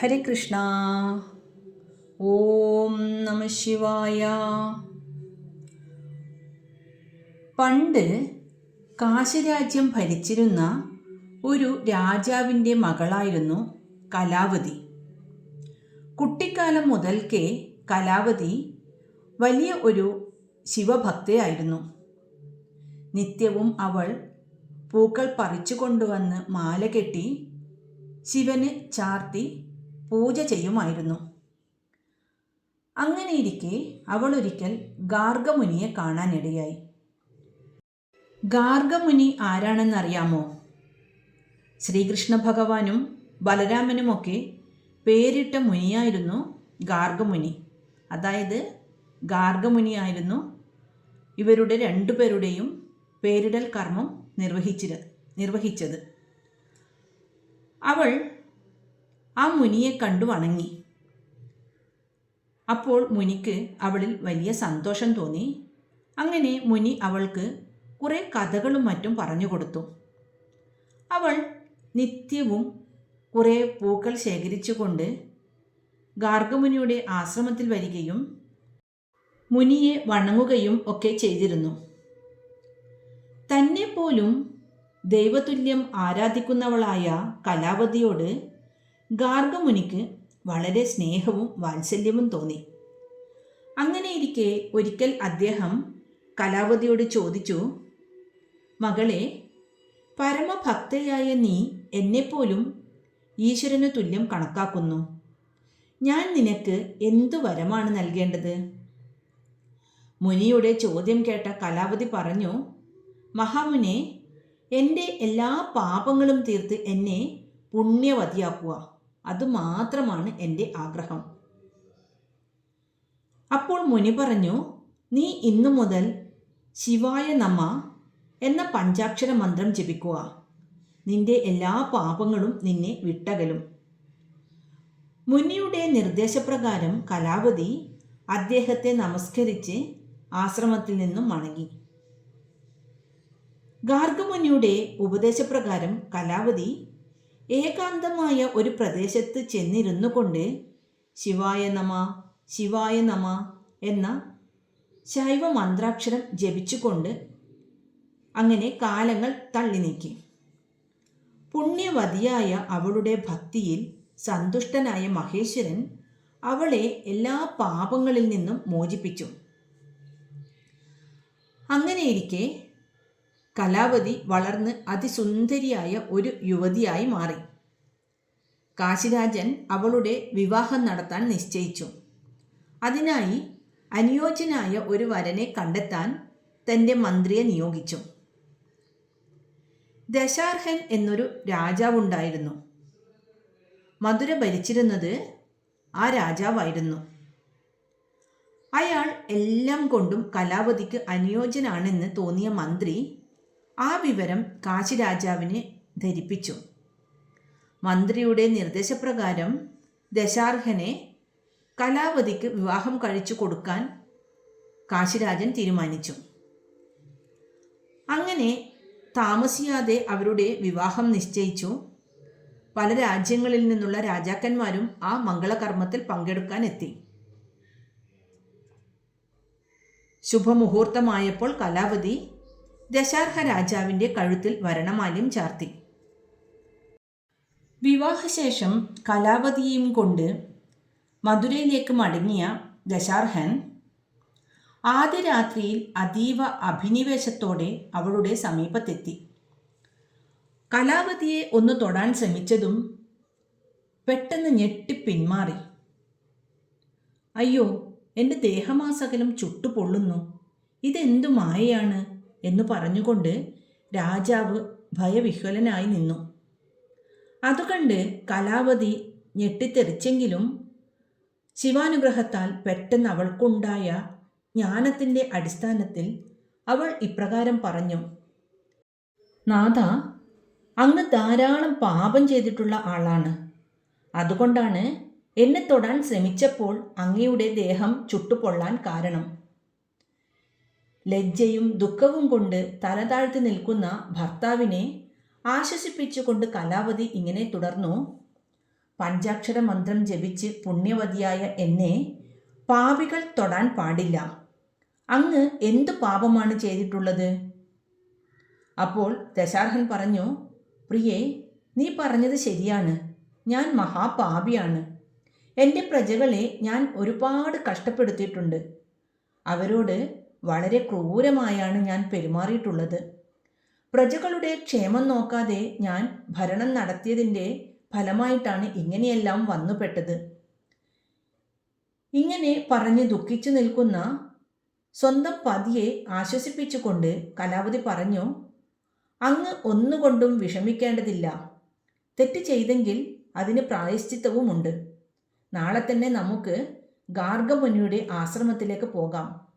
ഹരേ കൃഷ്ണ. ഓം നമ ശിവായ. പണ്ട് കാശിരാജ്യം ഭരിച്ചിരുന്ന ഒരു രാജാവിന്റെ മകളായിരുന്നു കലാവതി. കുട്ടിക്കാലം മുതൽക്കേ കലാവതി വലിയ ഒരു ശിവഭക്തയായിരുന്നു. നിത്യവും അവൾ പൂക്കൾ പറിച്ചു കൊണ്ടുവന്ന് മാല കെട്ടി ശിവന് ചാർത്തി പൂജ ചെയ്യുമായിരുന്നു. അങ്ങനെയിരിക്കെ അവൾ ഒരിക്കൽ ഗാർഗമുനിയെ കാണാനിടയായി. ഗാർഗമുനി ആരാണെന്നറിയാമോ? ശ്രീകൃഷ്ണ ഭഗവാനും ബലരാമനുമൊക്കെ പേരിട്ട മുനിയായിരുന്നു ഗാർഗമുനി. അതായത് ഗാർഗമുനിയായിരുന്നു ഇവരുടെ രണ്ടുപേരുടെയും പേരിടൽ കർമ്മം നിർവഹിച്ചിര നിർവഹിച്ചത്. അവൾ ആ മുനിയെ കണ്ടു വണങ്ങി. അപ്പോൾ മുനിക്ക് അവളിൽ വലിയ സന്തോഷം തോന്നി. അങ്ങനെ മുനി അവൾക്ക് കുറേ കഥകളും മറ്റും പറഞ്ഞു കൊടുത്തു. അവൾ നിത്യവും കുറേ പൂക്കൾ ശേഖരിച്ചുകൊണ്ട് ഗാർഗമുനിയുടെ ആശ്രമത്തിൽ വരികയും മുനിയെ വണങ്ങുകയും ഒക്കെ ചെയ്തിരുന്നു. തന്നെ പോലും ദൈവതുല്യം ആരാധിക്കുന്നവളായ കലാവതിയോട് ഗാർഗമുനിക്ക് വളരെ സ്നേഹവും വാത്സല്യവും തോന്നി. അങ്ങനെയിരിക്കെ ഒരിക്കൽ അദ്ദേഹം കലാവതിയോട് ചോദിച്ചു മകളെ പരമഭക്തയായ നീ എന്നെപ്പോലും ഈശ്വരന് തുല്യം കണക്കാക്കുന്നു. ഞാൻ നിനക്ക് എന്തു വരമാണ് നൽകേണ്ടത്? മുനിയുടെ ചോദ്യം കേട്ട കലാവതി പറഞ്ഞു മഹാമുനെ എന്റെ എല്ലാ പാപങ്ങളും തീർത്ത് എന്നെ പുണ്യവതിയാക്കുക. അതുമാത്രമാണ് എന്റെ ആഗ്രഹം. അപ്പോൾ മുനി പറഞ്ഞു നീ ഇന്നു മുതൽ ശിവായ നമ എന്ന പഞ്ചാക്ഷര മന്ത്രം ജപിക്കുക. നിന്റെ എല്ലാ പാപങ്ങളും നിന്നെ വിട്ടകലും. മുനിയുടെ നിർദ്ദേശപ്രകാരം കലാപതി അദ്ദേഹത്തെ നമസ്കരിച്ച് ആശ്രമത്തിൽ നിന്നും മടങ്ങി. ഗാർഗമുനിയുടെ ഉപദേശപ്രകാരം കലാവതി ഏകാന്തമായ ഒരു പ്രദേശത്ത് ചെന്നിരുന്നു കൊണ്ട് ശിവായ നമ ശിവായ നമ എന്ന ശൈവ മന്ത്രാക്ഷരം ജപിച്ചുകൊണ്ട് അങ്ങനെ കാലങ്ങൾ തള്ളി നീക്കി. പുണ്യവതിയായ അവളുടെ ഭക്തിയിൽ സന്തുഷ്ടനായ മഹേശ്വരൻ അവളെ എല്ലാ പാപങ്ങളിൽ നിന്നും മോചിപ്പിച്ചു. അങ്ങനെയിരിക്കെ കലാവതി വളർന്ന് അതിസുന്ദരിയായ ഒരു യുവതിയായി മാറി. കാശിരാജൻ അവളുടെ വിവാഹം നടത്താൻ നിശ്ചയിച്ചു. അതിനായി അനുയോജ്യനായ ഒരു വരനെ കണ്ടെത്താൻ തന്റെ മന്ത്രിയെ നിയോഗിച്ചു. ദശാർഹൻ എന്നൊരു രാജാവുണ്ടായിരുന്നു. മധുര ഭരിച്ചിരുന്നത് ആ രാജാവായിരുന്നു. അയാൾ എല്ലാം കൊണ്ടും കലാവതിക്ക് അനുയോജ്യനാണെന്ന് തോന്നിയ മന്ത്രി ആ വിവരം കാശിരാജാവിനെ ധരിപ്പിച്ചു. മന്ത്രിയുടെ നിർദ്ദേശപ്രകാരം ദശാർഹനെ കലാവതിക്ക് വിവാഹം കഴിച്ചു കൊടുക്കാൻ കാശിരാജൻ തീരുമാനിച്ചു. അങ്ങനെ താമസിയാതെ അവരുടെ വിവാഹം നിശ്ചയിച്ചു. പല രാജ്യങ്ങളിൽ നിന്നുള്ള രാജാക്കന്മാരും ആ മംഗളകർമ്മത്തിൽ പങ്കെടുക്കാൻ എത്തി. ശുഭമുഹൂർത്തമായപ്പോൾ കലാവതി ദശാർഹ രാജാവിന്റെ കഴുത്തിൽ വരണമാല്യം ചാർത്തി. വിവാഹശേഷം കലാവതിയും കൊണ്ട് മധുരയിലേക്ക് മടങ്ങിയ ദശാർഹൻ ആദ്യ രാത്രിയിൽ അതീവ അഭിനിവേശത്തോടെ അവളുടെ സമീപത്തെത്തി. കലാവതിയെ ഒന്ന് തൊടാൻ ശ്രമിച്ചതും പെട്ടെന്ന് ഞെട്ടി പിന്മാറി. അയ്യോ എന്റെ ദേഹമാസകലം ചുട്ടുപൊള്ളുന്നു. ഇതെന്തു മായയാണ്? എന്ന് പറഞ്ഞുകൊണ്ട് രാജാവ് ഭയവിഹ്വലനായി നിന്നു. അതുകണ്ട് കലാവതി ഞെട്ടിത്തെറിച്ചെങ്കിലും ശിവാനുഗ്രഹത്താൽ പെട്ടെന്ന് അവൾക്കുണ്ടായ ജ്ഞാനത്തിന്റെ അടിസ്ഥാനത്തിൽ അവൾ ഇപ്രകാരം പറഞ്ഞു. നാഥ അങ്ങ് ധാരാളം പാപം ചെയ്തിട്ടുള്ള ആളാണ്. അതുകൊണ്ടാണ് എന്നെ തൊടാൻ ശ്രമിച്ചപ്പോൾ അങ്ങയുടെ ദേഹം ചുട്ടുപൊള്ളാൻ കാരണം. ലജ്ജയും ദുഃഖവും കൊണ്ട് തല താഴ്ത്തി നിൽക്കുന്ന ഭർത്താവിനെ ആശ്വസിപ്പിച്ചുകൊണ്ട് കലാവതി ഇങ്ങനെ തുടർന്നു. പഞ്ചാക്ഷര മന്ത്രം ജപിച്ച് പുണ്യവതിയായ എന്നെ പാപികൾ തൊടാൻ പാടില്ല. അങ്ങ് എന്ത് പാപമാണ് ചെയ്തിട്ടുള്ളത്? അപ്പോൾ ദശാർഹൻ പറഞ്ഞു പ്രിയേ നീ പറഞ്ഞത് ശരിയാണ്. ഞാൻ മഹാപാപിയാണ്. എന്റെ പ്രജകളെ ഞാൻ ഒരുപാട് കഷ്ടപ്പെടുത്തിയിട്ടുണ്ട്. അവരോട് വളരെ ക്രൂരമായാണ് ഞാൻ പെരുമാറിയിട്ടുള്ളത്. പ്രജകളുടെ ക്ഷേമം നോക്കാതെ ഞാൻ ഭരണം നടത്തിയതിന്റെ ഫലമായിട്ടാണ് ഇങ്ങനെയെല്ലാം വന്നുപെട്ടത്. ഇങ്ങനെ പറഞ്ഞ് ദുഃഖിച്ചു നിൽക്കുന്ന സ്വന്തം പതിയെ ആശ്വസിപ്പിച്ചുകൊണ്ട് കലാവതി പറഞ്ഞു അങ്ങ് ഒന്നുകൊണ്ടും വിഷമിക്കേണ്ടതില്ല. തെറ്റ് ചെയ്തെങ്കിൽ അതിന് പ്രായശ്ചിത്തവുമുണ്ട്. നാളെ തന്നെ നമുക്ക് ഗാർഗമുനിയുടെ ആശ്രമത്തിലേക്ക് പോകാം.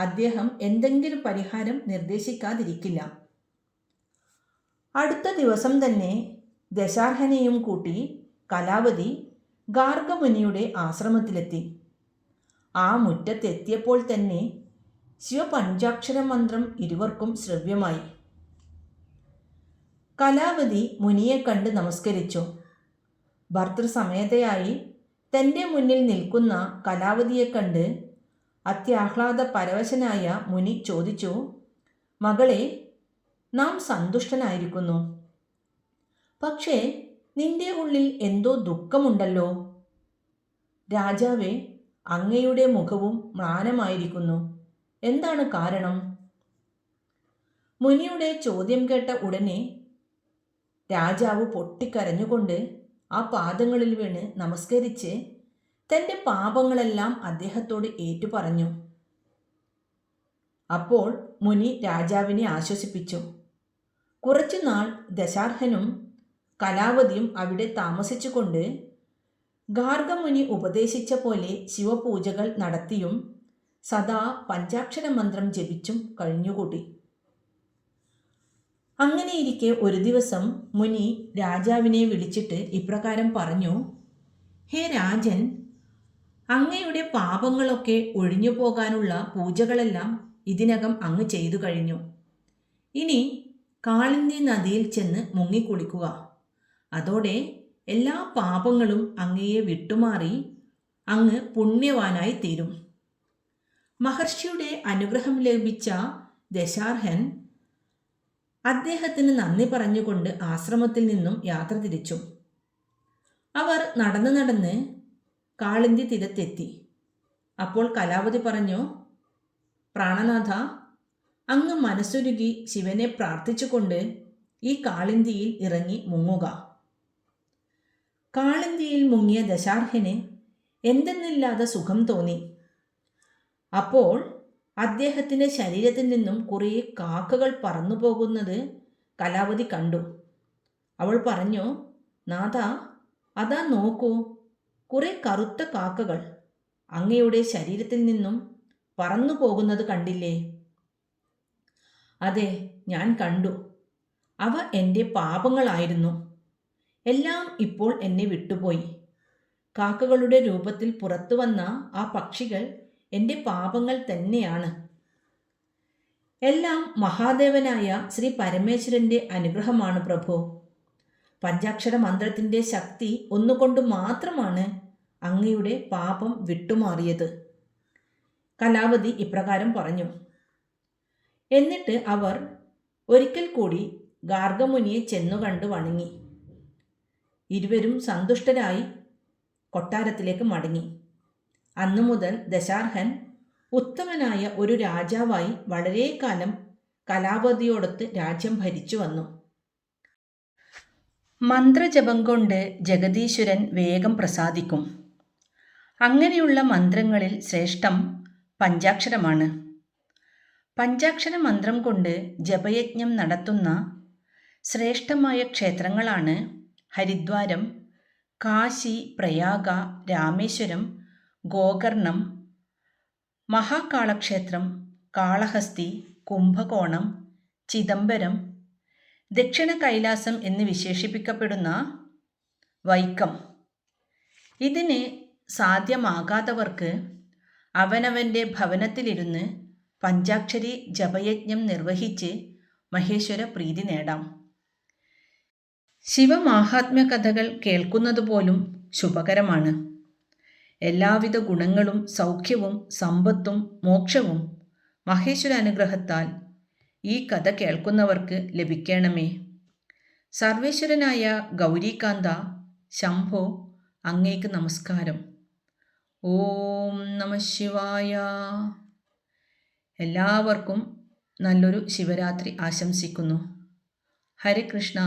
അദ്ദേഹം എന്തെങ്കിലും പരിഹാരം നിർദ്ദേശിക്കാതിരിക്കില്ല. അടുത്ത ദിവസം തന്നെ ദശാർഹനെയും കൂട്ടി കലാവതി ഗാർഗമുനിയുടെ ആശ്രമത്തിലെത്തി. ആ മുറ്റത്തെത്തിയപ്പോൾ തന്നെ ശിവപഞ്ചാക്ഷര മന്ത്രം ഇരുവർക്കും ശ്രവ്യമായി. കലാവതി മുനിയെ കണ്ട് നമസ്കരിച്ചു. ഭർത്തൃസമേതയായി തന്റെ മുന്നിൽ നിൽക്കുന്ന കലാവതിയെ കണ്ട് അത്യാഹ്ലാദ പരവശനായ മുനി ചോദിച്ചു മകളെ നാം സന്തുഷ്ടനായിരിക്കുന്നു. പക്ഷേ നിന്റെ ഉള്ളിൽ എന്തോ ദുഃഖമുണ്ടല്ലോ. രാജാവേ അങ്ങയുടെ മുഖവും മ്ലാനമായിരിക്കുന്നു. എന്താണ് കാരണം? മുനിയുടെ ചോദ്യം കേട്ട ഉടനെ രാജാവ് പൊട്ടിക്കരഞ്ഞുകൊണ്ട് ആ പാദങ്ങളിൽ വീണ് നമസ്കരിച്ച് തന്റെ പാപങ്ങളെല്ലാം അദ്ദേഹത്തോട് ഏറ്റുപറഞ്ഞു. അപ്പോൾ മുനി രാജാവിനെ ആശ്വസിപ്പിച്ചു. കുറച്ചുനാൾ ദശാർഹനും കലാവതിയും അവിടെ താമസിച്ചുകൊണ്ട് ഗാർഗമുനി ഉപദേശിച്ച പോലെ ശിവപൂജകൾ നടത്തിയും സദാ പഞ്ചാക്ഷര മന്ത്രം ജപിച്ചും കഴിഞ്ഞുകൂട്ടി. അങ്ങനെയിരിക്കെ ഒരു ദിവസം മുനി രാജാവിനെ വിളിച്ചിട്ട് ഇപ്രകാരം പറഞ്ഞു ഹേ രാജൻ അങ്ങയുടെ പാപങ്ങളൊക്കെ ഒഴിഞ്ഞു പോകാനുള്ള പൂജകളെല്ലാം ഇതിനകം അങ്ങ് ചെയ്തു കഴിഞ്ഞു. ഇനി കാളിന്തി നദിയിൽ ചെന്ന് മുങ്ങിക്കുളിക്കുക. അതോടെ എല്ലാ പാപങ്ങളും അങ്ങയെ വിട്ടുമാറി അങ്ങ് പുണ്യവാനായി തീരും. മഹർഷിയുടെ അനുഗ്രഹം ലഭിച്ച ദശാർഹൻ അദ്ദേഹത്തിന് നന്ദി പറഞ്ഞുകൊണ്ട് ആശ്രമത്തിൽ നിന്നും യാത്ര തിരിച്ചു. അവർ നടന്ന് നടന്ന് കാളിന്തി തീരത്തെത്തി. അപ്പോൾ കലാവതി പറഞ്ഞു പ്രാണനാഥ അങ്ങ് മനസ്സൊരുകി ശിവനെ പ്രാർത്ഥിച്ചുകൊണ്ട് ഈ കാളിന്തിയിൽ ഇറങ്ങി മുങ്ങുക. കാളിന്തിയിൽ മുങ്ങിയ ദശാർഹന് എന്തെന്നില്ലാതെ സുഖം തോന്നി. അപ്പോൾ അദ്ദേഹത്തിന്റെ ശരീരത്തിൽ നിന്നും കുറേ കാക്കകൾ പറന്നു പോകുന്നത് കലാവതി കണ്ടു. അവൾ പറഞ്ഞു നാഥ അതാ നോക്കൂ കുറേ കറുത്ത കാക്കകൾ അങ്ങയുടെ ശരീരത്തിൽ നിന്നും പറന്നു പോകുന്നത് കണ്ടില്ലേ? അതെ ഞാൻ കണ്ടു. അവ എന്റെ പാപങ്ങളായിരുന്നു. എല്ലാം ഇപ്പോൾ എന്നെ വിട്ടുപോയി. കാക്കകളുടെ രൂപത്തിൽ പുറത്തു വന്ന ആ പക്ഷികൾ എന്റെ പാപങ്ങൾ തന്നെയാണ്. എല്ലാം മഹാദേവനായ ശ്രീ പരമേശ്വരന്റെ അനുഗ്രഹമാണ് പ്രഭു. പഞ്ചാക്ഷര മന്ത്രത്തിന്റെ ശക്തി ഒന്നുകൊണ്ട് മാത്രമാണ് അങ്ങയുടെ പാപം വിട്ടുമാറിയത്. കലാവതി ഇപ്രകാരം പറഞ്ഞു. എന്നിട്ട് അവർ ഒരിക്കൽ കൂടി ഗാർഗമുനിയെ ചെന്നു കണ്ടു വണങ്ങി. ഇരുവരും സന്തുഷ്ടരായി കൊട്ടാരത്തിലേക്ക് മടങ്ങി. അന്നു മുതൽ ദശാർഹൻ ഉത്തമനായ ഒരു രാജാവായി വളരെ കാലം കലാപതിയോടൊത്ത് രാജ്യം ഭരിച്ചു വന്നു. മന്ത്രജപം കൊണ്ട് ജഗദീശ്വരൻ വേഗം പ്രസാദിക്കും. അങ്ങനെയുള്ള മന്ത്രങ്ങളിൽ ശ്രേഷ്ഠം പഞ്ചാക്ഷരമാണ്. പഞ്ചാക്ഷര മന്ത്രം കൊണ്ട് ജപയജ്ഞം നടത്തുന്ന ശ്രേഷ്ഠമായ ക്ഷേത്രങ്ങളാണ് ഹരിദ്വാരം കാശി പ്രയാഗ രാമേശ്വരം ഗോകർണം മഹാകാളക്ഷേത്രം കാളഹസ്തി കുംഭകോണം ചിദംബരം ദക്ഷിണ കൈലാസം എന്ന് വിശേഷിപ്പിക്കപ്പെടുന്ന വൈക്കം. ഇതിന് സാധ്യമാകാത്തവർക്ക് അവനവന്റെ ഭവനത്തിലിരുന്ന് പഞ്ചാക്ഷരി ജപയജ്ഞം നിർവഹിച്ച് മഹേശ്വര പ്രീതി നേടാം. ശിവമാഹാത്മ്യ കഥകൾ കേൾക്കുന്നതുപോലും ശുഭകരമാണ്. എല്ലാവിധ ഗുണങ്ങളും സൗഖ്യവും സമ്പത്തും മോക്ഷവും മഹേശ്വര അനുഗ്രഹത്താൽ ഈ കഥ കേൾക്കുന്നവർക്ക് ലഭിക്കണമേ. സർവേശ്വരനായ ഗൗരീകാന്ത ശംഭോ അങ്ങേക്ക് നമസ്കാരം. ഓം നമ ശിവായ. എല്ലാവർക്കും നല്ലൊരു ശിവരാത്രി ആശംസിക്കുന്നു. ഹരേ കൃഷ്ണ.